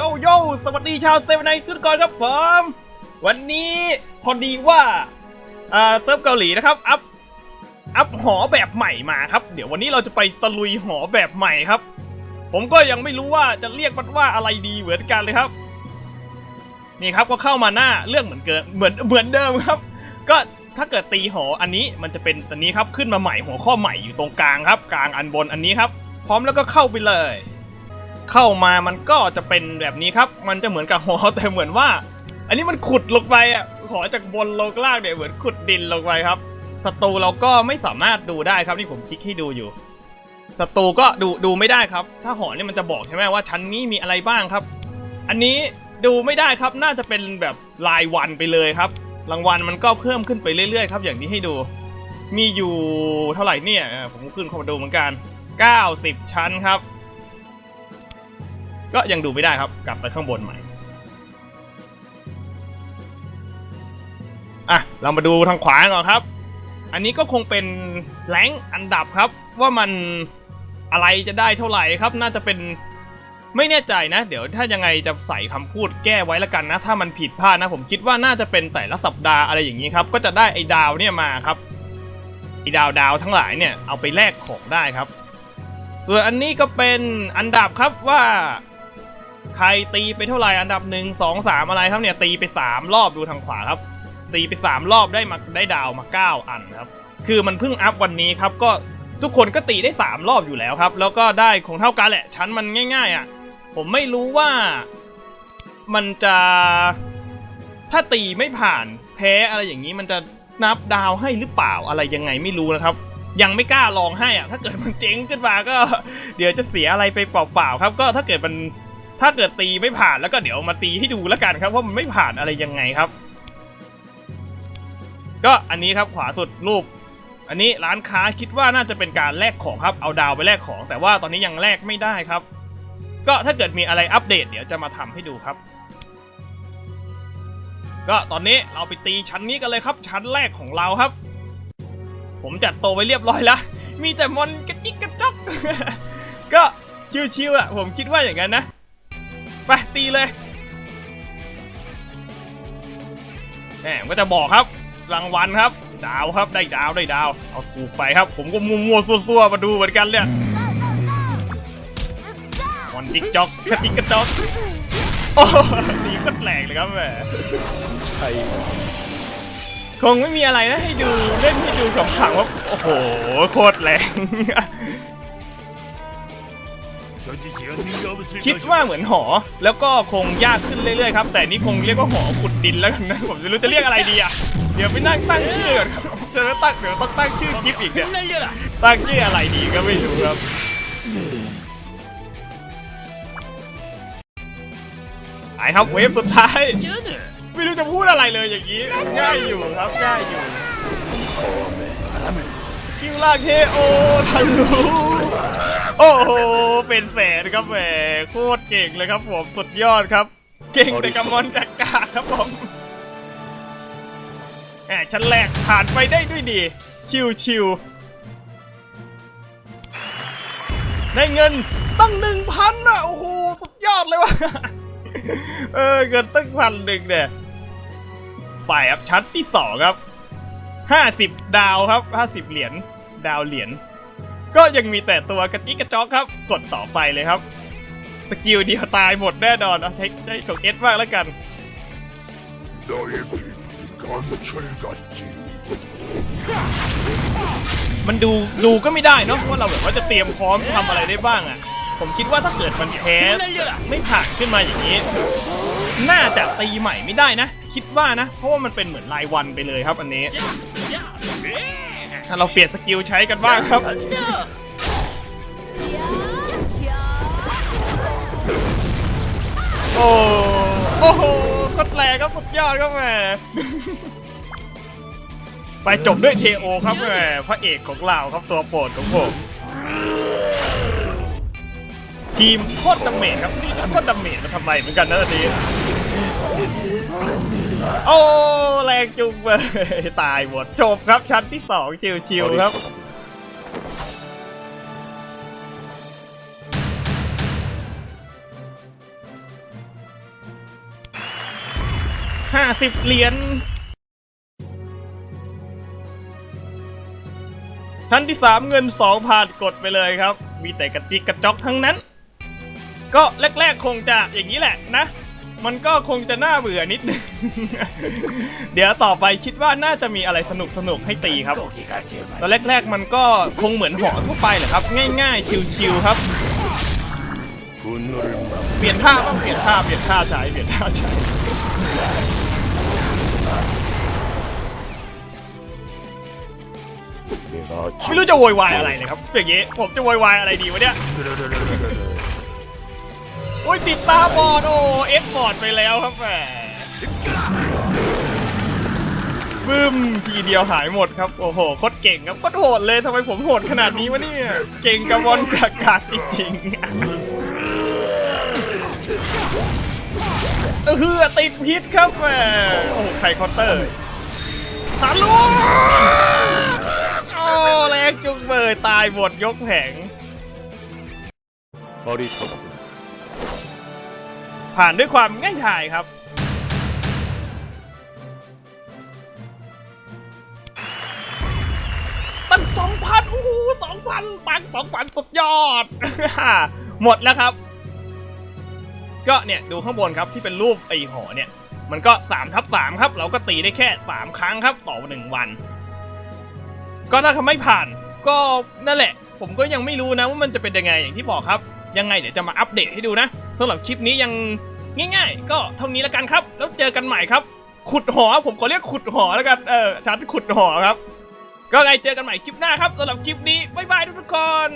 โยโย่สวัสดีชาวเซเว่นไนทุกคนครับผม วันนี้พอดีว่าอ่าเซิร์ฟเกาหลีนะครับ อัพ อัพหอแบบใหม่มาครับ เดี๋ยววันนี้เราจะไปตะลุยหอแบบใหม่ครับ ผมก็ยังไม่รู้ว่าจะเรียกมันว่าอะไรดีเหมือนกันเลยครับ นี่ครับก็เข้ามาหน้าเรื่องเหมือนเกินเหมือนเหมือนเดิมครับ ก็ถ้าเกิดตีหออันนี้มันจะเป็นอันนี้ครับขึ้นมาใหม่หัวข้อใหม่อยู่ตรงกลางครับ กลางอันบนอันนี้ครับ พร้อมแล้วก็เข้าไปเลย เข้ามามันก็จะเป็นแบบนี้ครับ มันจะเหมือนกับหอแต่เหมือนว่า อันนี้มันขุดลงไปอะหอจากบนลงล่างเนี่ยเหมือนขุดดินลงไปครับศัตรูเราก็ไม่สามารถดูได้ครับนี่ผมคลิกให้ดูอยู่ศัตรูก็ดูดูไม่ได้ครับ ถ้าหอเนี่ยมันจะบอกใช่ไหมว่าชั้นนี้มีอะไรบ้างครับ อันนี้ดูไม่ได้ครับน่าจะเป็นแบบรายวันไปเลยครับ รางวัลมันก็เพิ่มขึ้นไปเรื่อยๆครับ อย่างที่ให้ดู มีอยู่เท่าไหร่เนี่ยผมขึ้นเข้ามาดูเหมือนกัน 90 ชั้นครับ ก็ยังดูไม่ได้ครับ กลับไปข้างบนใหม่ อะ เรามาดูทางขวาก่อนครับ อันนี้ก็คงเป็นแรงอันดับครับ ว่ามันอะไรจะได้เท่าไหร่ครับ น่าจะเป็นไม่แน่ใจนะ เดี๋ยวถ้ายังไงจะใส่คำพูดแก้ไว้ล้วกันนะ ถ้ามันผิดพลาดนะ ผมคิดว่าน่าจะเป็นแต่ละสัปดาห์อะไรอย่างนี้ครับ ก็จะได้ไอ้ดาวเนี่ยมาครับไอ้ดาวดาวทั้งหลายเนี่ยเอาไปแลกของได้ครับ ส่วนอันนี้ก็เป็นอันดับครับว่า ใครตีไปเท่าไหร่อันดับหนึ่งสองสามอะไรครับเนี่ยตีไปสามรอบดูทางขวาครับตีไปสามรอบได้มาได้ดาวมาเก้าอันครับคือมันเพิ่งอัพวันนี้ครับก็ทุกคนก็ตีได้สามรอบอยู่แล้วครับ แล้วก็ได้คงเท่ากันแหละชั้นมันง่าย ๆอะผมไม่รู้ว่ามันจะถ้าตีไม่ผ่านแพ้อะไรอย่างนี้มันจะนับดาวให้หรือเปล่าอะไรยังไงไม่รู้นะครับ ยังไม่กล้าลองให้อะถ้าเกิดมันเจ๊งขึ้นมาก็ เดี๋ยวจะเสียอะไรไปเปล่าๆครับ ก็ถ้าเกิดมัน ถ้าเกิดตีไม่ผ่านแล้วก็เดี๋ยวมาตีให้ดูแล้วกันครับว่ามันไม่ผ่านอะไรยังไงครับ ก็อันนี้ครับขวาสุดรูป อันนี้ร้านค้าคิดว่าน่าจะเป็นการแลกของครับเอาดาวไปแลกของ แต่ว่าตอนนี้ยังแลกไม่ได้ครับ ก็ถ้าเกิดมีอะไรอัปเดตเดี๋ยวจะมาทำให้ดูครับ ก็ตอนนี้เราไปตีชั้นนี้กันเลยครับ ชั้นแรกของเราครับ ผมจัดโตไว้เรียบร้อยแล้วมีแต่มอนกระจิกกระจอกก็ชิวๆอะผมคิดว่าอย่างนั้นนะ ไปตีเลยแหมก็จะบอกครับรางวัลครับ ดาวครับได้ดาวได้ดาว เอาถูกไปครับ ผมก็มัวๆซัวๆมาดูเหมือนกันเนี่ยมอนจิกจอกกระจิกกระจอกโอ้โหตีก็แหลกเลยครับแหมใช่คงไม่มีอะไรนะให้ดูเล่นให้ดูขำๆว่าโอ้โหโคตรแรง คิดว่าเหมือนหอ แล้วก็คงยากขึ้นเรื่อยๆครับ แต่นี่คงเรียกว่าหอขุดดินแล้วกันนะผมจะรู้จะเรียกอะไรดีอะ เดี๋ยวไปนั่งตั้งชื่อก่อนครับเดี๋ยวตั้งเดี๋ยวต้องตั้งชื่อคลิปอีกเนี่ยตั้งชื่ออะไรดีก็ไม่รู้ครับไปครับเวฟสุดท้าย ไม่รู้จะพูดอะไรเลยอย่างนี้ ง่ายอยู่ครับง่ายอยู่คิวลากเฮโอทะลุ โอ้โห เป็นแสนครับแหมโคตรเก่งเลยครับผม สุดยอดครับ เก่งแต่กำมอนกากาครับผมแหมชั้นแรกผ่านไปได้ด้วยดี ชิวชิวได้เงินตั้งหนึ่งพันอะโอ้โห สุดยอดเลยวะเออ เงินตั้งพันหนึ่งเนี่ยไปครับชั้นที่สองครับห้าสิบดาวครับห้าสิบเหรียญดาวเหรียญ ก็ยังมีแต่ตัวกระจิกกระจอกครับ กดต่อไปเลยครับ สกิลเดียวตายหมดแน่นอนเอาใช้ใช้ของเอสมากแล้วกัน มันดูดูก็ไม่ได้เนาะว่าเราแบบว่าจะเตรียมพร้อมทำอะไรได้บ้างอะ่ะ ผมคิดว่าถ้าเกิดมันแพ้ไม่ผ่านขึ้นมาอย่างนี้ น่าจะตีใหม่ไม่ได้นะ คิดว่านะ เพราะว่ามันเป็นเหมือนรายวันไปเลยครับอันนี้ ถ้าเราเปลี่ยนสกิลใช้กันบ้างครับ โอ้โอ้โหโคตรแรงครับสุดยอดครับแหมไปจบด้วยเทโอครับแหมพระเอกของเราครับตัวโปรดของผมทีมโคตรดาเมจครับนี่ก็โคตรดาเมจมาทำไมเหมือนกันนะตอนนี้โอ้แรงจุงเลยตายหมดจบครับชั้นที่สองชิวๆครับกห้าสิบเหรียญชั้นที่สามเงินสองผ่านกดไปเลยครับ มีแต่กระจิกกระจอกทั้งนั้น ก็แรกๆคงจะอย่างนี้แหละนะ มันก็คงจะน่าเบื่อนิดนึง เดี๋ยวต่อไปคิดว่าน่าจะมีอะไรสนุกสนุกให้ตีครับ ตอนแรกๆมันก็คงเหมือนหอทั่วไปแหละครับ ง่ายๆ ชิวๆครับ เปลี่ยนท่าบ้างเปลี่ยนท่า เปลี่ยนท่าใช้ เปลี่ยนท่าใช้ไม่รู้จะโวยวายอะไรนะครับอย่างเงี้ผมจะโวยวายอะไรดีวะเนี่ย โอ้ยติดตาบอดโอ้เอ็ดบอดไปแล้วครับแหมบึ้มทีเดียวหายหมดครับโอ้โหโคตรเก่งครับโคตรโหดเลยทำไมผมโหดขนาดนี้วะเนี่ยเก่งกระบอลกากากจริงเฮือติดพิษครับแหมโอ้โหไข่คอตเตอร์ทะลุโอ้แรงจุกเบยตายหมดยกแผงบริสุทบ ผ่านด้วยความง่ายดายครับ ตั้งสองพันโอ้โหสองพันตังสองพันสุดยอด หมดแล้วครับ ก็เนี่ยดูข้างบนครับที่เป็นรูปไอหอเนี่ย มันก็3ทับ3ครับ เราก็ตีได้แค่ 3 ครั้งครับต่อหนึ่งวัน ก็ถ้าเขาไม่ผ่านก็นั่นแหละ ผมก็ยังไม่รู้นะว่ามันจะเป็นยังไงอย่างที่บอกครับ ยังไงเดี๋ยวจะมาอัปเดตให้ดูนะสำหรับคลิปนี้ยัง ง่ายๆ ก็เท่านี้แล้วกันครับ แล้วเจอกันใหม่ครับ ขุดหอผมขอเรียกขุดหอแล้วกันเออชัดขุดหอครับ ก็ไงเจอกันใหม่คลิปหน้าครับสำหรับคลิปนี้บ๊ายบายทุกๆคน